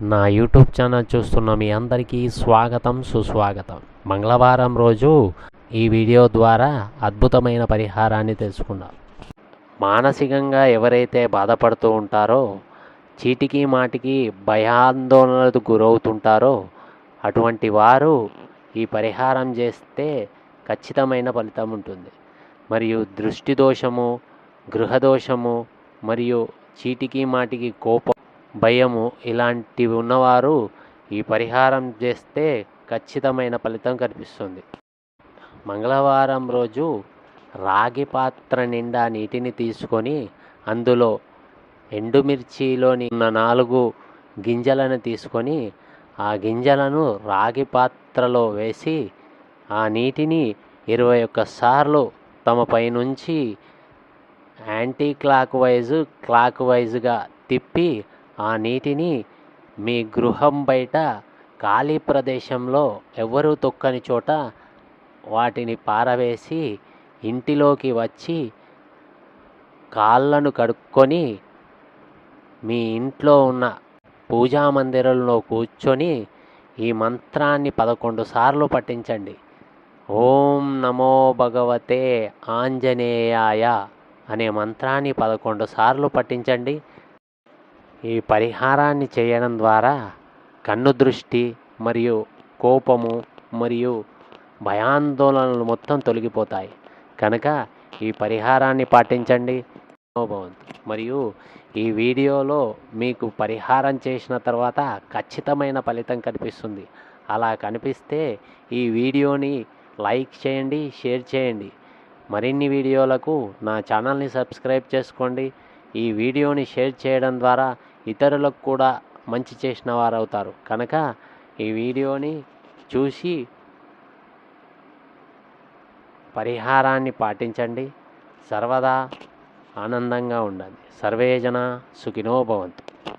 నా YouTube channel చూస్తున్న మీ అందరికీ స్వాగతం సుస్వాగతం. మంగళవారం రోజు ఈ వీడియో ద్వారా అద్భుతమైన పరిహారాన్ని తెలుసుకుందాం. మానసికంగా ఎవరైతే బాధపడుతూ ఉంటారో చీటికి మాటికి భయాందోళనలకు గురవుతుంటారో అటువంటి వారు ఈ పరిహారం చేస్తే ఖచ్చితమైన ఫలితం ఉంటుంది. మరియు దృష్టి దోషము గృహదోషము మరియు చీటికి మాటికి కోపం భయము ఇలాంటివి ఉన్నవారు ఈ పరిహారం చేస్తే ఖచ్చితమైన ఫలితం కనిపిస్తుంది. మంగళవారం రోజు రాగి పాత్ర నిండా నీటిని తీసుకొని అందులో ఎండుమిర్చిలోని ఉన్న నాలుగు గింజలను తీసుకొని ఆ గింజలను రాగి పాత్రలో వేసి ఆ నీటిని ఇరవై ఒక్క సార్లు తమ పైనుంచి యాంటీ క్లాక్ వైజ్ క్లాక్ వైజ్గా తిప్పి ఆ నీటిని మీ గృహం బయట ఖాళీ ప్రదేశంలో ఎవరూ తొక్కని చోట వాటిని పారవేసి ఇంటిలోకి వచ్చి కాళ్ళను కడుక్కొని మీ ఇంట్లో ఉన్న పూజా మందిరంలో కూర్చొని ఈ మంత్రాన్ని పదకొండు సార్లు పఠించండి. ఓం నమో భగవతే ఆంజనేయాయ అనే మంత్రాన్ని పదకొండు సార్లు పఠించండి. ఈ పరిహారాన్ని చేయడం ద్వారా కన్ను దృష్టి మరియు కోపము మరియు భయాందోళనలు మొత్తం తొలగిపోతాయి. కనుక ఈ పరిహారాన్ని పాటించండి. మరియు ఈ వీడియోలో మీకు పరిహారం చేసిన తర్వాత ఖచ్చితమైన ఫలితం కనిపిస్తుంది. అలా కనిపిస్తే ఈ వీడియోని లైక్ చేయండి షేర్ చేయండి. మరిన్ని వీడియోలకు నా ఛానల్ని సబ్స్క్రైబ్ చేసుకోండి. ఈ వీడియోని షేర్ చేయడం ద్వారా ఇతరులకు కూడా మంచి చేసిన వారు అవుతారు కనుక ఈ వీడియోని చూసి పరిహారాన్ని పాటించండి. సర్వదా ఆనందంగా ఉండండి. సర్వేజన సుఖినో భవంతు.